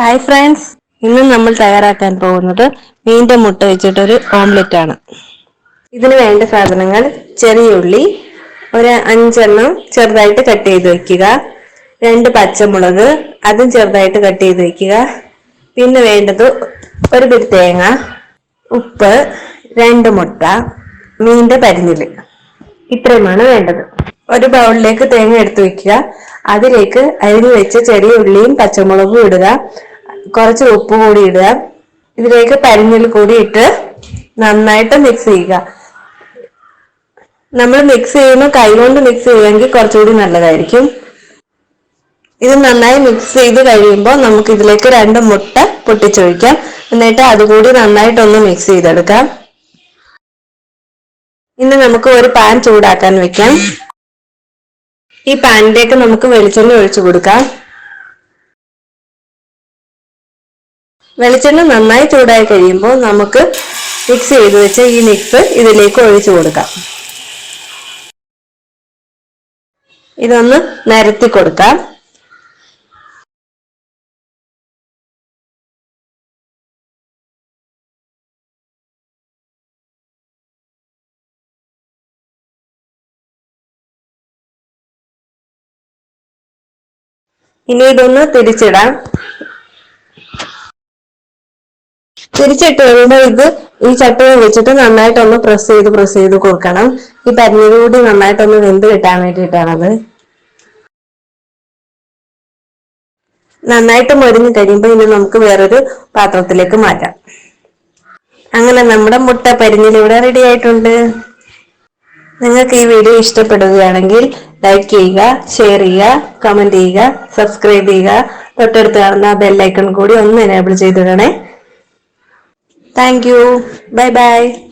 Hi friends ഇന്ന് നമ്മൾ തയ്യാറാക്കാൻ പോകുന്നത് മീന്റെ മുട്ട വെച്ചിട്ടൊരു ഓംലെറ്റ് ആണ്. ഇതിന് വേണ്ട സാധനങ്ങൾ ചെറിയ ഉള്ളി ഒരു അഞ്ചെണ്ണം ചെറുതായിട്ട് കട്ട് ചെയ്ത് വെക്കുക. രണ്ട് പച്ചമുളക് അതും ചെറുതായിട്ട് കട്ട് ചെയ്ത് വെക്കുക. പിന്നെ വേണ്ടത് ഒരു പിടി തേങ്ങ ഉപ്പ് രണ്ട് മുട്ട മീന്റെ പരിഞ്ഞിൽ. ഇത്രയുമാണ് വേണ്ടത്. ഒരു ബൗളിലേക്ക് തേങ്ങ എടുത്തു വെക്കുക. അതിലേക്ക് അരിഞ്ഞു വെച്ച ചെറിയ ഉള്ളിയും പച്ചമുളകും ഇടുക. കുറച്ച് ഉപ്പ് കൂടി ഇടുക. ഇതിലേക്ക് പരിഞ്ഞിൽ കൂടി ഇട്ട് നന്നായിട്ട് മിക്സ് ചെയ്യുക. നമ്മൾ മിക്സ് ചെയ്യുമ്പോൾ കൈകൊണ്ട് മിക്സ് ചെയ്യുമെങ്കിൽ കുറച്ചുകൂടി നല്ലതായിരിക്കും. ഇത് നന്നായി മിക്സ് ചെയ്ത് കഴിയുമ്പോൾ നമുക്ക് ഇതിലേക്ക് രണ്ട് മുട്ട പൊട്ടിച്ചൊഴിക്കാം. എന്നിട്ട് അതുകൂടി നന്നായിട്ടൊന്ന് മിക്സ് ചെയ്തെടുക്കാം. ഇന്ന് നമുക്ക് ഒരു പാൻ ചൂടാക്കാൻ വെക്കാം. ഈ പാനിലേക്ക് നമുക്ക് വെളിച്ചെണ്ണ ഒഴിച്ചു കൊടുക്കാം. വെളിച്ചെണ്ണ നന്നായി ചൂടായി കഴിയുമ്പോൾ നമുക്ക് മിക്സ് ചെയ്ത് വെച്ച ഈ മിക്സ് ഇതിലേക്ക് ഒഴിച്ചു കൊടുക്കാം. ഇതൊന്ന് നിരത്തി കൊടുക്കാം. ഇനി ഇതൊന്ന് തിരിച്ചിടാം. തിരിച്ചിട്ട് കഴിയുമ്പോൾ ഇത് ഈ ചട്ടയെ വെച്ചിട്ട് നന്നായിട്ടൊന്ന് പ്രസ് ചെയ്ത് പ്രസ് ചെയ്ത് കൊടുക്കണം. ഈ പരിഞ്ഞത് കൂടി നന്നായിട്ടൊന്ന് വെന്ത് കിട്ടാൻ വേണ്ടിയിട്ടാണത്. നന്നായിട്ട് മൊരിഞ്ഞ് കഴിയുമ്പോൾ ഇനി നമുക്ക് വേറൊരു പാത്രത്തിലേക്ക് മാറ്റാം. അങ്ങനെ നമ്മുടെ മുട്ട പരിഞ്ഞിൽ ഇവിടെ റെഡി ആയിട്ടുണ്ട്. നിങ്ങൾക്ക് ഈ വീഡിയോ ഇഷ്ടപ്പെടുകയാണെങ്കിൽ ലൈക്ക് ചെയ്യുക ഷെയർ ചെയ്യുക കമന്റ് ചെയ്യുക സബ്സ്ക്രൈബ് ചെയ്യുക. തൊട്ടടുത്ത് കാണുന്ന ബെല്ലൈക്കൺ കൂടി ഒന്ന് എനേബിൾ ചെയ്തിടണേ. Thank you. Bye bye.